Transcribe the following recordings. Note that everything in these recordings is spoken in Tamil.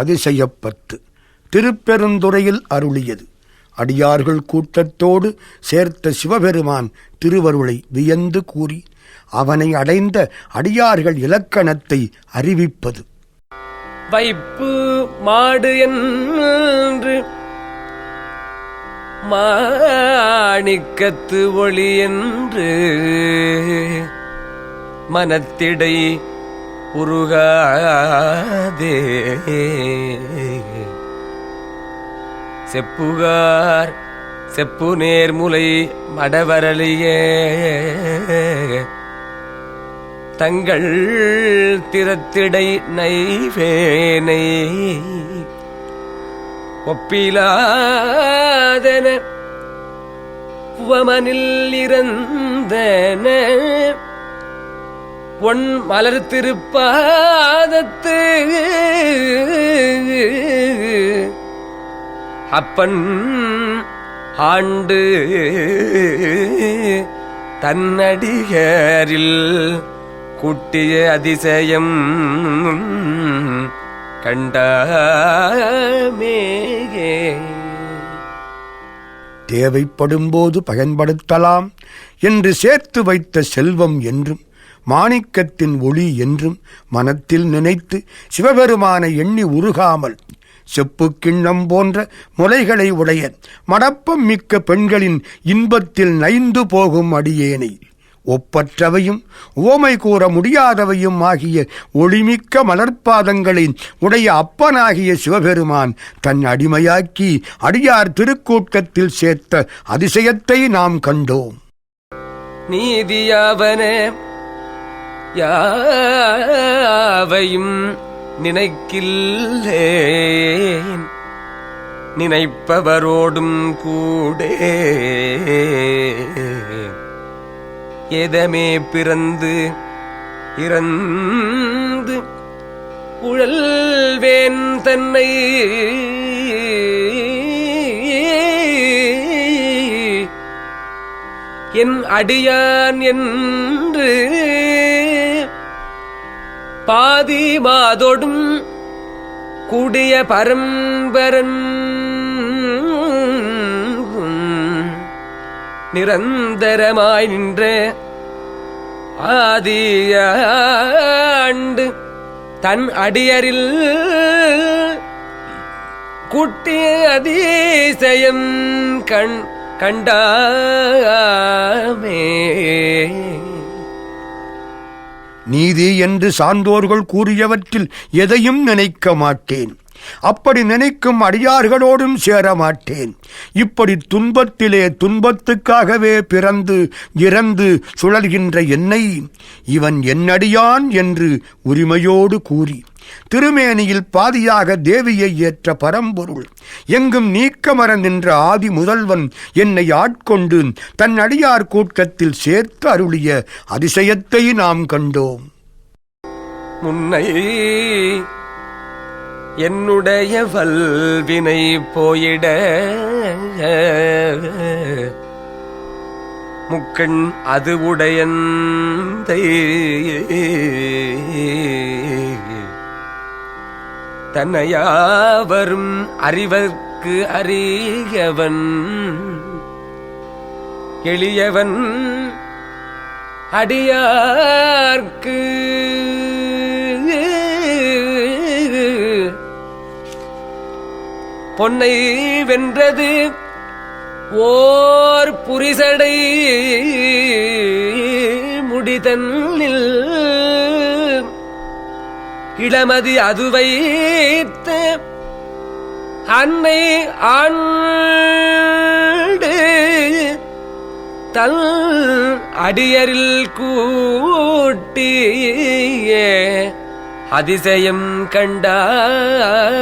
அதிசயப்பத்து திருப்பெருந்துறையில் அருளியது. அடியார்கள் கூட்டத்தோடு சேர்த்த சிவபெருமான் திருவருளை வியந்து கூறி அவனை அடைந்த அடியார்கள் இலக்கணத்தை அறிவிப்பது. வைப்பு மாடு என்று மாணிக்கத்து ஒளி என்று மனத்திடை உருகாதே. செப்புகார் செப்பு நேர்முலை மடவரலியே. தங்கள் திறத்திடை நைவேனை ஒப்பிலாதன புவமனில் இறந்தன. பொன் மலர் திருப்பாதத்து அப்பன் ஆண்டு தன்னடிகரில் கூட்டிய அதிசயம் கண்டாமேயே தேவைப்படும்போது பயன்படுத்தலாம் என்று சேர்த்து வைத்த செல்வம் என்றும் மாணிக்கத்தின் ஒளி என்றும் மனத்தில் நினைத்து சிவபெருமானை எண்ணி உருகாமல் செப்பு கிண்ணம் போன்ற முலைகளை உடைய மடப்பம் மிக்க பெண்களின் இன்பத்தில் நைந்து போகும் அடியேனை. ஒப்பற்றவையும் ஓமை கூற முடியாதவையும் ஆகிய ஒளிமிக்க மலர்ப்பாதங்களை உடைய அப்பனாகிய சிவபெருமான் தன் அடிமையாக்கி அடியார் திருக்கூட்டத்தில் சேர்த்த அதிசயத்தை நாம் கண்டோம். நீதியாவனே யாவையும் நினைக்கில்லேன். நினைப்பவரோடும் கூடே. எதமே பிறந்து இறந்து குழல்வேன் தன்னை. என் அடியான் என்று பாதி மாதொடும் கூடிய பரம்பரன் நிரந்தரமாய் நின்ற ஆதியாண்டு தன் அடியரில் குட்டிய அதிசயம் கண் கண்டாமே. நீதி என்று சான்றோர்கள் கூறியவற்றில் எதையும் நினைக்க மாட்டேன். அப்படி நினைக்கும் அடியார்களோடும் சேர மாட்டேன். இப்படி துன்பத்திலே துன்பத்துக்காகவே பிறந்து இறந்து சுழல்கின்ற என்னை இவன் என்னடியான் என்று உரிமையோடு கூறி திருமேனியில் பாதியாக தேவியை ஏற்ற பரம்பொருள். எங்கும் நீக்கமர நின்ற ஆதி முதல்வன் என்னை ஆட்கொண்டு தன் அடியார் கூட்டத்தில் சேர்த்து அருளிய அதிசயத்தை நாம் கண்டோம். முன்னை என்னுடைய வல்வினை போயிட முக்கண் அது உடையந்தை தன்னையாவரும் அறிவர்க்கு அறியவன். எளியவன் அடியார்க்கு. பொன்னை வென்றது ஓர் புரிசடை முடிதன்னில் இளமதி அது வைத்து அன்னை ஆண்டு தல் அடியரில் கூட்டிய அதிசயம் கண்டாமே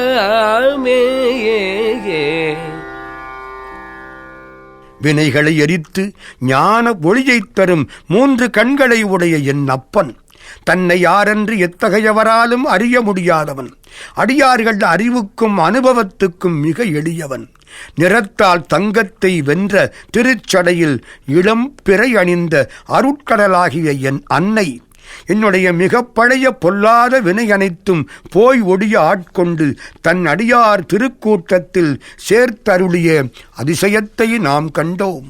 வினைகளை எரித்து ஞான ஒளியைத் தரும் மூன்று கண்களை உடைய என் அப்பன். தன்னை யாரென்று எத்தகையவராலும் அறிய முடியாதவன். அடியார்கள் அறிவுக்கும் அனுபவத்துக்கும் மிக எளியவன். நிறத்தால் தங்கத்தை வென்ற திருச்சடையில் இளம் பிறை அணிந்த அருட்கடலாகிய என் அன்னை. என்னுடைய மிக பழைய பொல்லாத வினை அனைத்தும் போய் ஒடிய ஆட்கொண்டு தன் அடியார் திருக்கூட்டத்தில் சேர்த்தருளிய அதிசயத்தை நாம் கண்டோம்.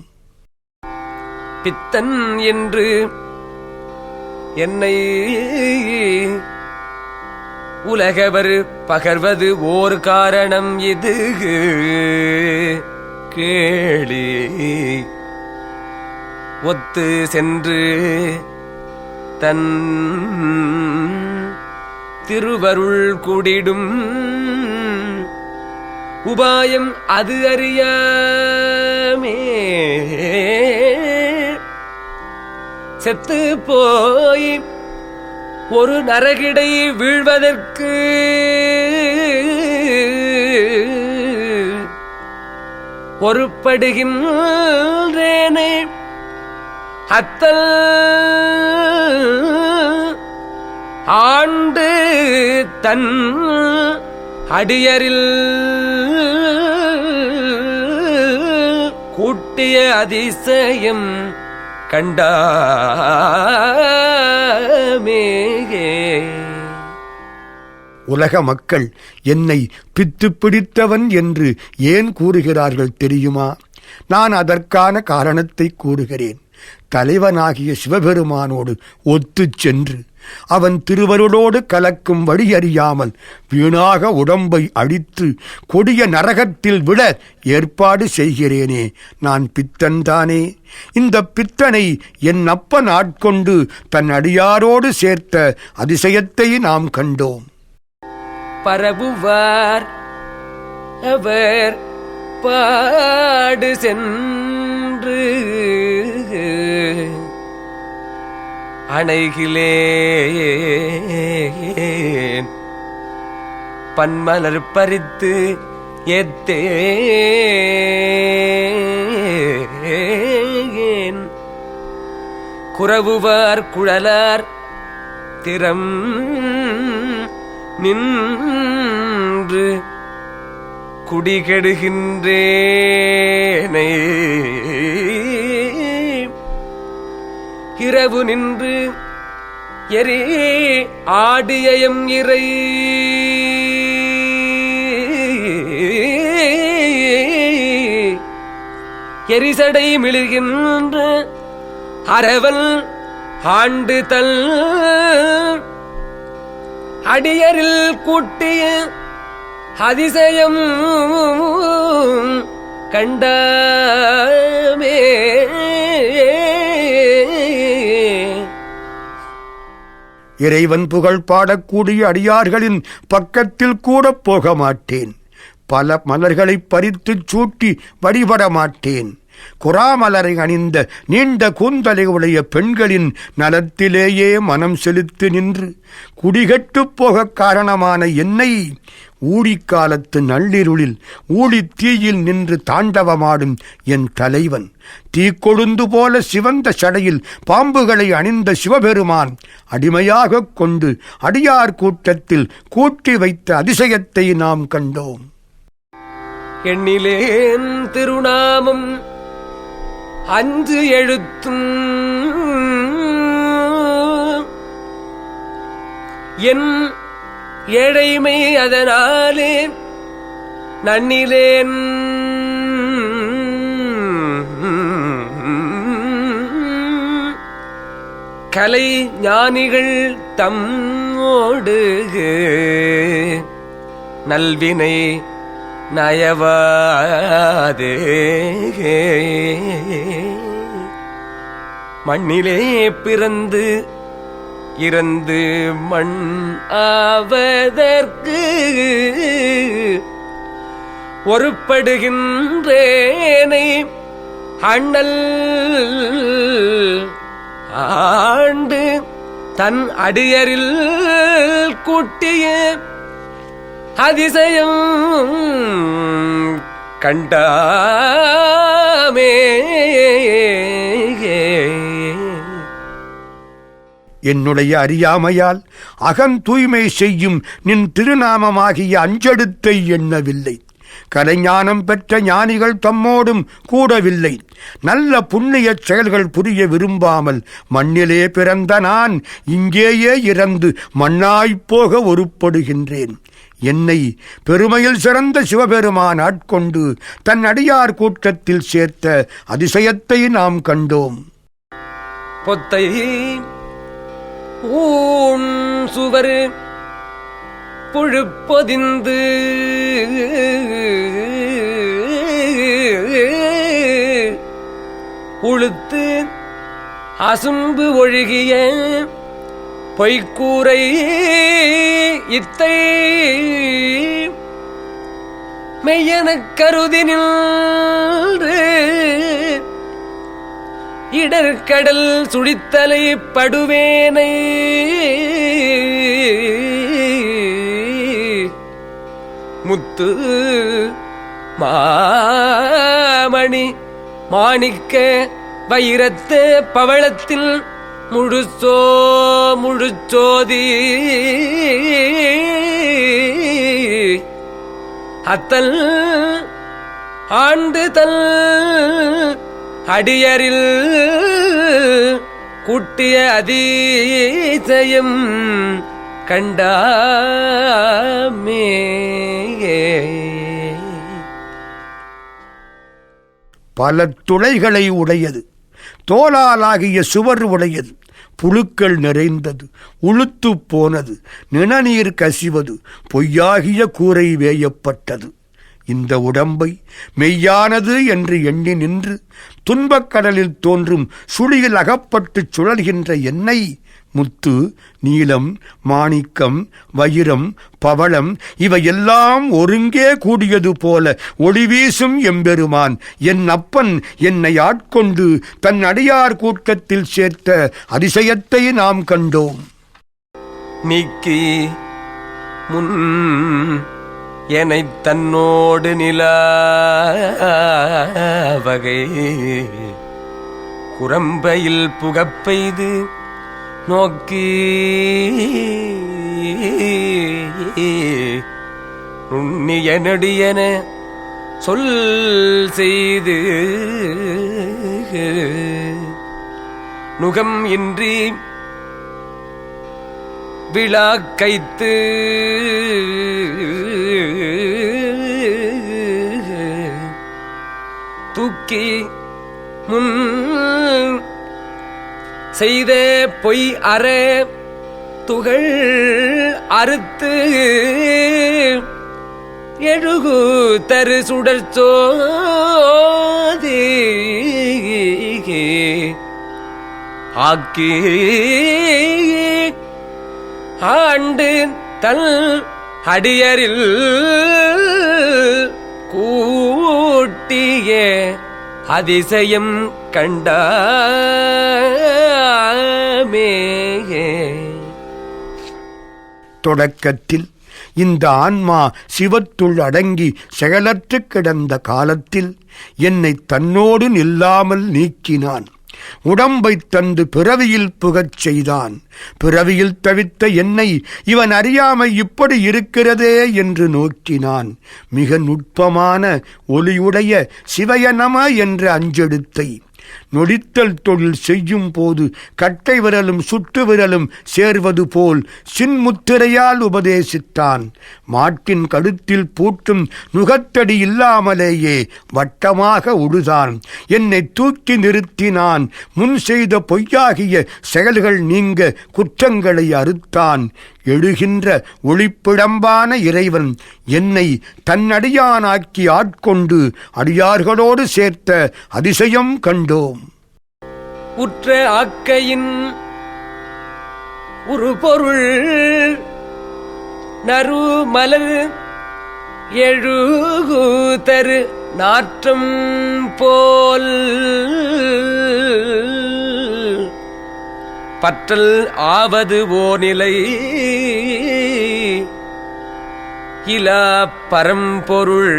பித்தன் என்று என்னை உலகவர் பகர்வது ஓர் காரணம் இது. கேளி ஒத்து சென்று தன் திருவருள் குடிடும். உபாயம் அது அறியாமே. செத்து போய் ஒரு நரகிடை வீழ்வதற்கு பொறுப்படுகின்றேனே. அத்தல் ஆண்டு தன் அடியரில் கூட்டிய அதிசயம் கண்டாமேயே உலக மக்கள் என்னை பித்து பிடித்தவன் என்று ஏன் கூறுகிறார்கள் தெரியுமா? நான் அதற்கான காரணத்தை கூறுகிறேன். தலைவனாகிய சிவபெருமானோடு ஒத்துச் சென்று அவன் திருவருளோடு கலக்கும் வழி அறியாமல் வீணாக உடம்பை அழித்து கொடிய நரகத்தில் விட ஏற்பாடு செய்கிறேனே. நான் பித்தன்தானே இந்த பித்தனை என் அப்பன் ஆட்கொண்டு தன் அடியாரோடு சேர்த்த அதிசயத்தை நாம் கண்டோம். பரவுவார் அவர் பாடு சென்று அணைகிலேயே பன்மலர் பறித்து ஏத்தேன். குறவுவார் குழலார் திறம் நின்று குடிகெடுகின்றேனை. இரவு நின்று எரி ஆடியம் இறை. எரிசடை மிளிர்கின்ற அரவல் ஆண்டு தல். அடியரில் கூட்டிய அதிசயம் கண்டமே. இறைவன் புகழ் பாடக்கூடிய அடியார்களின் பக்கத்தில் கூட போக மாட்டேன். பல மலர்களை பறித்துச் சூட்டி வழிபட மாட்டேன். குறாமலரை அணிந்த நீண்ட கூந்தலை உடைய பெண்களின் நலத்திலேயே மனம் செலுத்து நின்று குடிகட்டுப் போகக் காரணமான என்னை ஊழிக்காலத்து நள்ளிருளில் ஊழித் தீயில் நின்று தாண்டவமாடும் என் தலைவன். தீக்கொழுந்து போல சிவந்த சடையில் பாம்புகளை அணிந்த சிவபெருமான் அடிமையாகக் கொண்டு அடியார் கூட்டத்தில் கூட்டி வைத்த அதிசயத்தை நாம் கண்டோம். எண்ணிலேன் திருநாமம் அஞ்சு எழுத்தும் என் ஏழைமை அதனாலே நன்னிலேன். கலை ஞானிகள் தம்மோடு நல்வினை நயவாதே. மண்ணிலே பிறந்து இறந்து மண் ஆவதற்கு ஒருப்படுகின்றேனை அண்ணல் ஆண்டு தன் அடியரில் கூட்டிய அதிசயம் கண்டாமே. என்னுடைய அறியாமையால் அகந் தூய்மை செய்யும் நின் திருநாமமாகிய அஞ்செடுத்தை எண்ணவில்லை. கலைஞானம் பெற்ற ஞானிகள் தம்மோடும் கூடவில்லை. நல்ல புண்ணியச் செயல்கள் புரிய விரும்பாமல் மண்ணிலே பிறந்த நான் இங்கேயே இறந்து மண்ணாய்ப்போக ஒருப்படுகின்றேன். என்னை பெருமையில் சிறந்த சிவபெருமான் ஆட்கொண்டு தன் அடியார் கூட்டத்தில் சேர்த்த அதிசயத்தை நாம் கண்டோம். பொத்தை ஊன் சுவர் புழுப்பொதிந்து உளுத்து அசும்பு ஒழுகிய பொய்க்கூரை இத்தை மெய்யன கருதி நின்று இடர்கடல் சுழித்தலை படுவேனை. முத்து மாமணி மாணிக்க வைரத்து பவளத்தில் முழுச்சோ முழுச்சோதி. அத்தல் ஆண்டு தல் அடியரில் கூட்டிய அதிசயம் கண்டாமே. பல துளைகளை உடையது தோலாலாகிய சுவர் உடையது புழுக்கள் நிறைந்தது உளுத்துப் போனது நிணநீர் கசிவது பொய்யாகிய கூரை வேயப்பட்டது. இந்த உடம்பை மெய்யானது என்று எண்ணி நின்று துன்பக் கடலில் தோன்றும் சுழியில் அகப்பட்டுச் சுழல்கின்ற என்னை. முத்து நீலம் மாணிக்கம் வைரம் பவளம் இவையெல்லாம் ஒருங்கே கூடியது போல ஒளி வீசும் எம்பெருமான். என் அப்பன் என்னை ஆட்கொண்டு தன் அடியார் கூட்டத்தில் சேர்த்த அதிசயத்தை நாம் கண்டோம். நீக்கி முன் எனைத் தன்னோடு நில வகை. குரம்பையில் புகப்பெய்து நோக்கி நுண்ணிய நெடியன சொல் செய்து நுகம் இன்றி விழாக்கைத்து தூக்கி முன் செய்த பொய் அற துகள் அறுத்து எழுகு தரு சுடர் சோதி ஆக்கி ஆண்டு தல் அடியரில் காட்டியே அதிசயம் கண்டாமே தொடக்கத்தில் இந்த ஆன்மா சிவத்துள் அடங்கி செயலற்று கிடந்த காலத்தில் என்னை தன்னோடு நில்லாமல் நீக்கினான். உடம்பைத் தந்து பிறவியில் புகச் செய்தான். பிறவியில் தவித்த என்னை இவன் அறியாமை இப்படி இருக்கிறதே என்று நோக்கினான். மிக நுட்பமான ஒளியுடைய சிவயநம என்ற அஞ்செழுத்தை நொடித்தல் தொழில் செய்யும் போது கட்டை விரலும் சுட்டு விரலும் சேர்வது போல் சின்முத்திரையால் உபதேசித்தான். மாட்டின் கழுத்தில் பூட்டும் நுகத்தடி இல்லாமலேயே வட்டமாக உழுதான். என்னை தூக்கி நிறுத்தினான். முன் செய்த பொய்யாகிய செயல்கள் நீங்க குற்றங்களை அறுத்தான். எழுகின்ற ஒளிப்பிடம்பான இறைவன் என்னை தன்னடியானாக்கி ஆட்கொண்டு அடியார்களோடு சேர்த்த அதிசயம் கண்டோம். உற்ற ஆக்கையின் ஒரு பொருள். நறு மலர் நாற்றம் போல். பற்றல் ஆவது நிலை இலா பரம்பொருள்.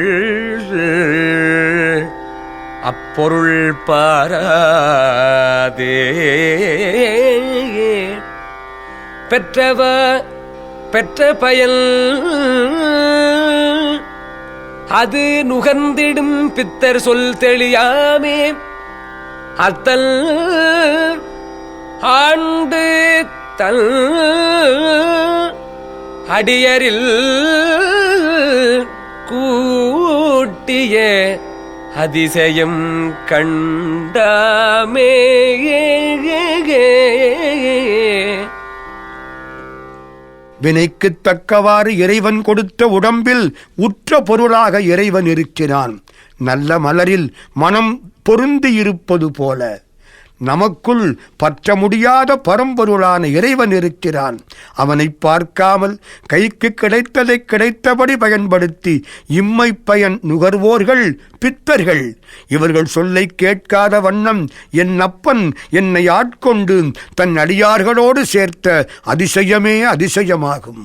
அப்பொருள் பாராதே. பெற்றவ பெற்ற பயல் அது நுகர்ந்திடும் பித்தர் சொல் தெளியாமே. அத்தல் ஆண்டு தல் அடியரில் கூட்டிய அதிசயம் கண்டாமே. வினைக்குத் தக்கவாறு இறைவன் கொடுத்த உடம்பில் உற்ற பொருளாக இறைவன் இருக்கிறான். நல்ல மலரில் மனம் பொருந்தி இருப்பது போல. நமக்குள் பற்ற முடியாத பரம்பொருளான இறைவன் இருக்கிறான். அவனை பார்க்காமல் கைக்கு கிடைத்ததை கிடைத்தபடி பயன்படுத்தி இம்மை பயன் நுகர்வோர்கள் பித்தர்கள். இவர்கள் சொல்லை கேட்காத வண்ணம் என் அப்பன் என்னை ஆட்கொண்டு தன் அடியார்களோடு சேர்த்த அதிசயமே அதிசயமாகும்.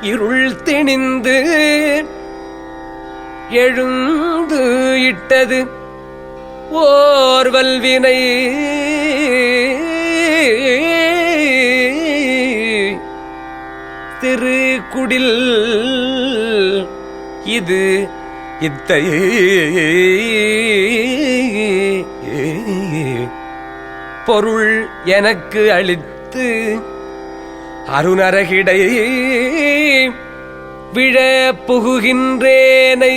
இருள் திணிந்து எழுந்து இட்டது ஓர்வல் வினை. திருக்குடில் இது இத்தை பொருள் எனக்கு அளித்து அருணரகிடை விழ புகுகின்றேனை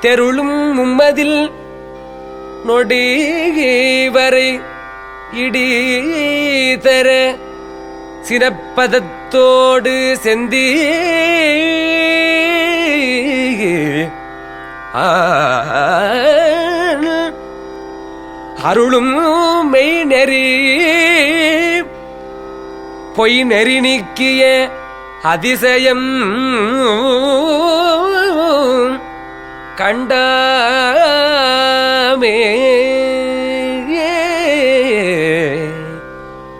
தெருளும் மும்மதில் நொடி வரை சிறப்பதத்தோடு செந்தி அருளும் மெய் நெறி பொய் நெறி நீக்கிய அதிசயம் கண்டமே.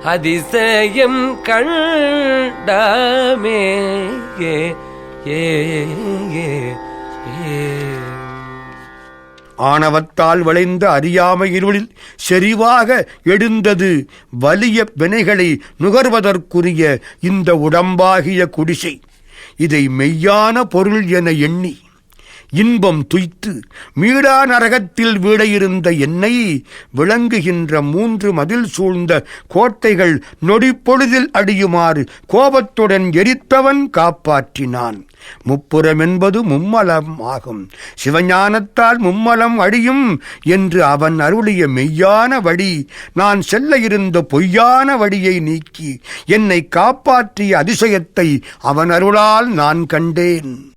அதிசயம் கண்டமே. ஏ ஏ ஏ ஆணவத்தால் விளைந்த அறியாமை இருளில் செறிவாக எழுந்தது வலிய வினைகளை நுகர்வதற்குரிய இந்த உடம்பாகிய குடிசை. இதை மெய்யான பொருள் என எண்ணி இன்பம் துய்த்து மீடா நரகத்தில் வீடையிருந்த என்னை விளங்குகின்ற மூன்று மதில் சூழ்ந்த கோட்டைகள் நொடிப்பொழுதில் அடியுமாறு கோபத்துடன் எரித்தவன் காப்பாற்றினான். முப்புறம் என்பது மும்மலம் ஆகும். சிவஞானத்தால் மும்மலம் அழியும் என்று அவன் அருளிய மெய்யான வழி நான் செல்ல இருந்த பொய்யான வழியை நீக்கி என்னை காப்பாற்றிய அதிசயத்தை அவன் அருளால் நான் கண்டேன்.